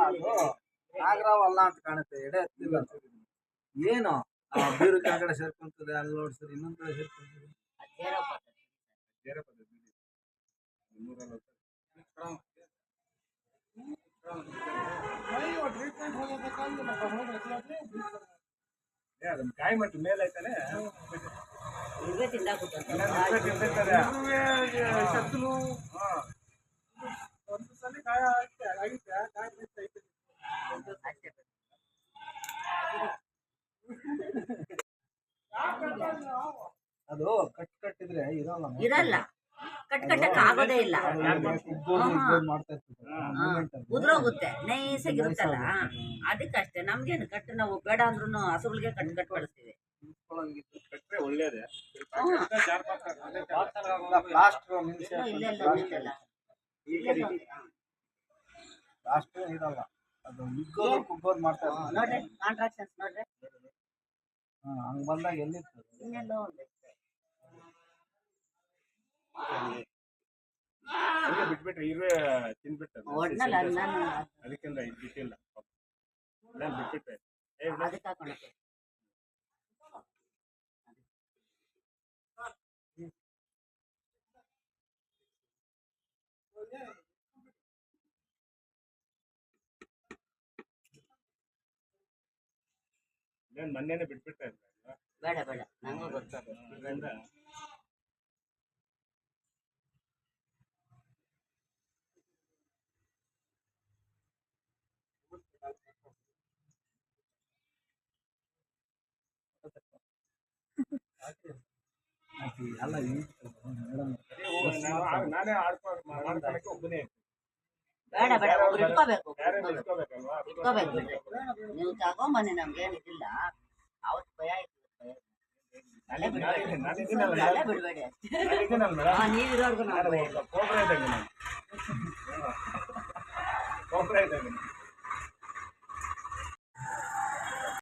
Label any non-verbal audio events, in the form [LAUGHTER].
ಅದು ನಾಗರಾವ್ ಅಲ್ಲ ಅಂತ ಕಾಣುತ್ತೆ ಎಡೆ ಹತ್ತಿಲ್ಲ ಅಂತ ಏನು? ಆ ಬೀರು ಕೆಳಗಡೆ ಸೇರ್ಕೊಂತದೆ ಅಲ್ಲಿ ನೋಡ್ಸರಿ ಇನ್ನೊಂದ್ ಕಡೆ ಸೇರ್ಕೊಂತದೆ. ಕಾಯಿ ಮಟ್ಟು ಮೇಲೆ ಆಯ್ತಾನೆ ಶತ್ರು ಹಾ ಒಂದು ಸಲ ಕಾಯ ಆಯ್ತೆ ಆಗಿತ್ತೆ ಕಾಯ ಐತೆ ಅಷ್ಟೇ ಅದು ಕಟ್ ಕಟ್ಟಿದ್ರೆ ಇರಲ್ಲ ಇರಲ್ಲ. ಕಟ್ ಕಟ್ಟಕ್ ಆಗೋದೇ ಇಲ್ಲ. ಉದ್ರೋಗುತ್ತೆ. ನೈಸಾಗಿ ಇರುತ್ತಲ್ಲ ಅದಕ್ಕೆ ಅಷ್ಟೇ ನಮ್ಗೇನು ಕಟ್ಟ ನಾವು ಬೇಡ ಅಂದ್ರೂ ಹಸುಗಳಿಗೆ ಕಟ್ ಕಟ್ ಬಳಸ್ತೀವಿ. ಒಳ್ಳೇದೇ. ಇಲ್ಲ, ಇನ್ನೂ ಇಲ್ಲ ಪ್ಲಾಸ್ಟರ್ ಇರಲ್ಲ. ಅದು ಇಗ್ಗೋದು ಕುಗ್ಗೋದು ಮಾಡ್ತಾರೆ ನೋಡ್ರಿ ಕಾಂಟ್ರಾಕ್ಷನ್ಸ್ ನೋಡ್ರಿ. ಹಾ, ಹಂಗ್ ಬಂದಾಗ ಎಲ್ಲಿರ್ತದೆ ಇನ್ನೆಲ್ಲೋ ಒಂದು ಹಂಗೆ ಬಿಟ್ಬಿಟ್ರೆ ಇರುವೆ ತಿನ್ಬಿಟ್ಟು ಒಟ್ನಲ್ಲಿ ಅದ್ ನಾನು ಅದಕ್ಕಿಂತ ಇದು ಬಿಟ್ಟಿಲ್ಲ. ನಾನು ಬಿಟ್ಬಿಟ್ಟೆ. ಏ. ಅದಕ್ಕೆ ಹಾಕೊಂಡೆ ನಾನು ಮೊನ್ನೆನೆ ಇದ್ದೆ ಬೇಡ ಬೇಡ. ನಂಗೂ ಗೊತ್ತಾಗ ಅದರಿಂದ ಅದು. ಎಲ್ಲ ನಾನು- ಆಡ್ಕೊಂಡು ಒಬ್ಬನೇ ಬೇಡ ಬೇಡ ಒಬ್ರು ಇಟ್ಕೋಬೇಕು ಇಟ್ಕೋಬೇಕು. ಬಿಡ್ರಿ ನೀವು ತಗೊಂಬನ್ನಿ ನಮ್ಗೆ ಏನಿದಿಲ್ಲ. ಅವತ್ತು ಭಯ ಇತ್ತು ಭಯ. ಬಿಡಬೇಡಿ. ನಾನು ಅಲ್ಲೇ ಬಿಡ್ಬೇಡಿ ಅಷ್ಟೇ. ನಾನು ನೀವಿರೋರ್ಗು ನಾವು ಭಯ. ಕೋಬ್ರಾ [LAUGHS]